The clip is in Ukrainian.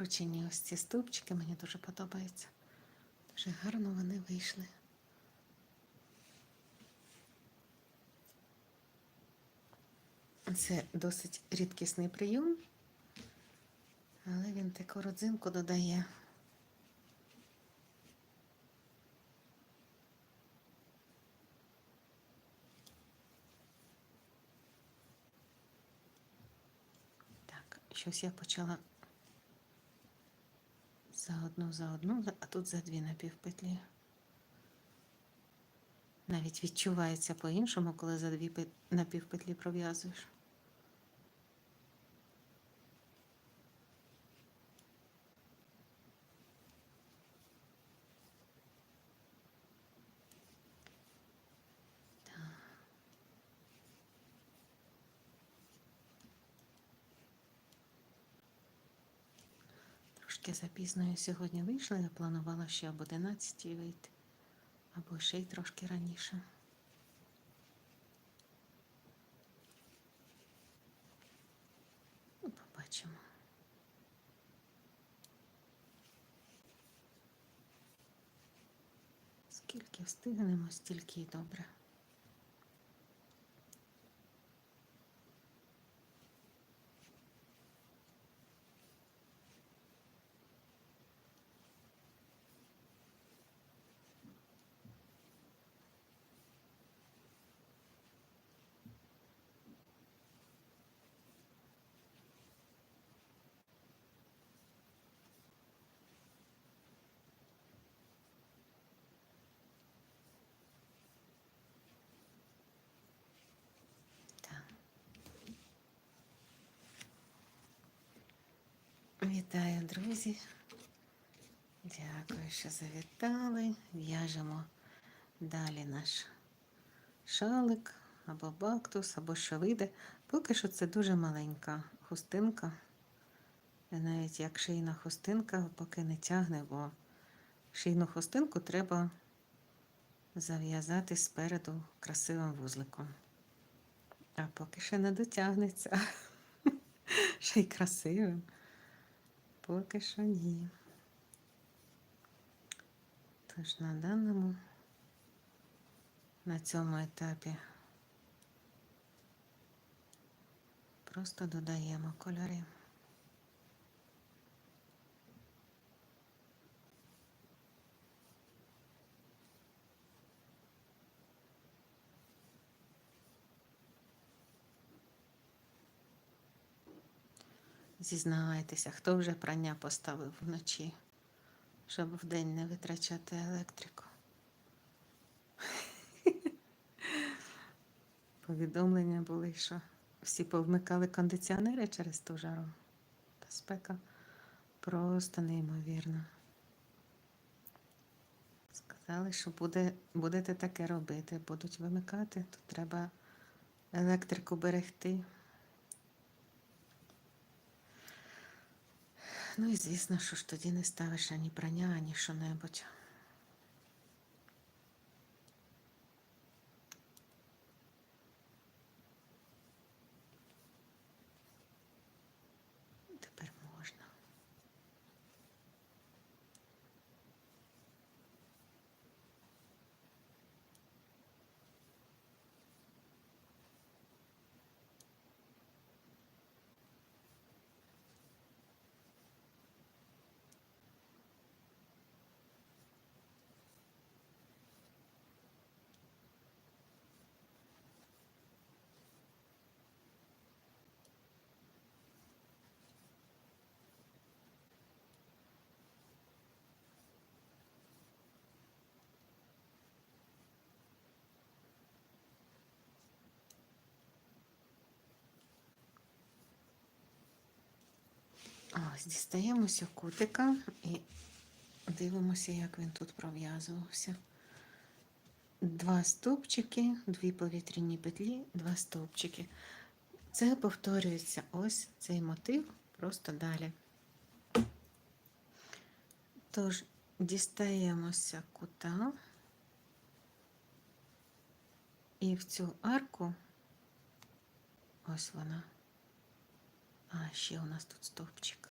викручені ось ці стовпчики, мені дуже подобається. Дуже гарно вони вийшли. Це досить рідкісний прийом, але він таку родзинку додає. Так, щось я почала за одну, за одну, а тут за дві напівпетлі. Навіть відчувається по-іншому, коли за дві пет- напівпетлі пров'язуєш. Трошки запізною сьогодні вийшла, я планувала ще об 11 вийти, або ще й трошки раніше. Ну, побачимо. Скільки встигнемо, стільки й добре. Так. Вітаю, друзі. Дякую, що завітали. В'яжемо далі наш шалик або бактус, або що вийде. Поки що це дуже маленька хустинка. Навіть як шийна хустинка, поки не тягне, бо шийну хустинку треба зав'язати спереду красивим вузликом. А поки ще не дотягнеться. Ще й красивим. Поки що ні. Тож на даному, на цьому етапі просто додаємо кольори. Зізнавайтеся, хто вже прання поставив вночі, щоб вдень не витрачати електрику. Повідомлення були, що всі повмикали кондиціонери через ту жару. Та спека просто неймовірна. Сказали, що буде, будете таке робити, будуть вимикати, то треба електрику берегти. Ну і звісно, що ж тоді не ставиш ані прання, ані що-небудь. Тепер Ось, дістаємо кутика і дивимося, як він тут пров'язувався. Два стовпчики, дві повітряні петлі, два стовпчики. Це повторюється ось цей мотив, просто далі. Тож, дістаємося кута і в цю арку, ось вона. А, ще у нас тут стовпчик.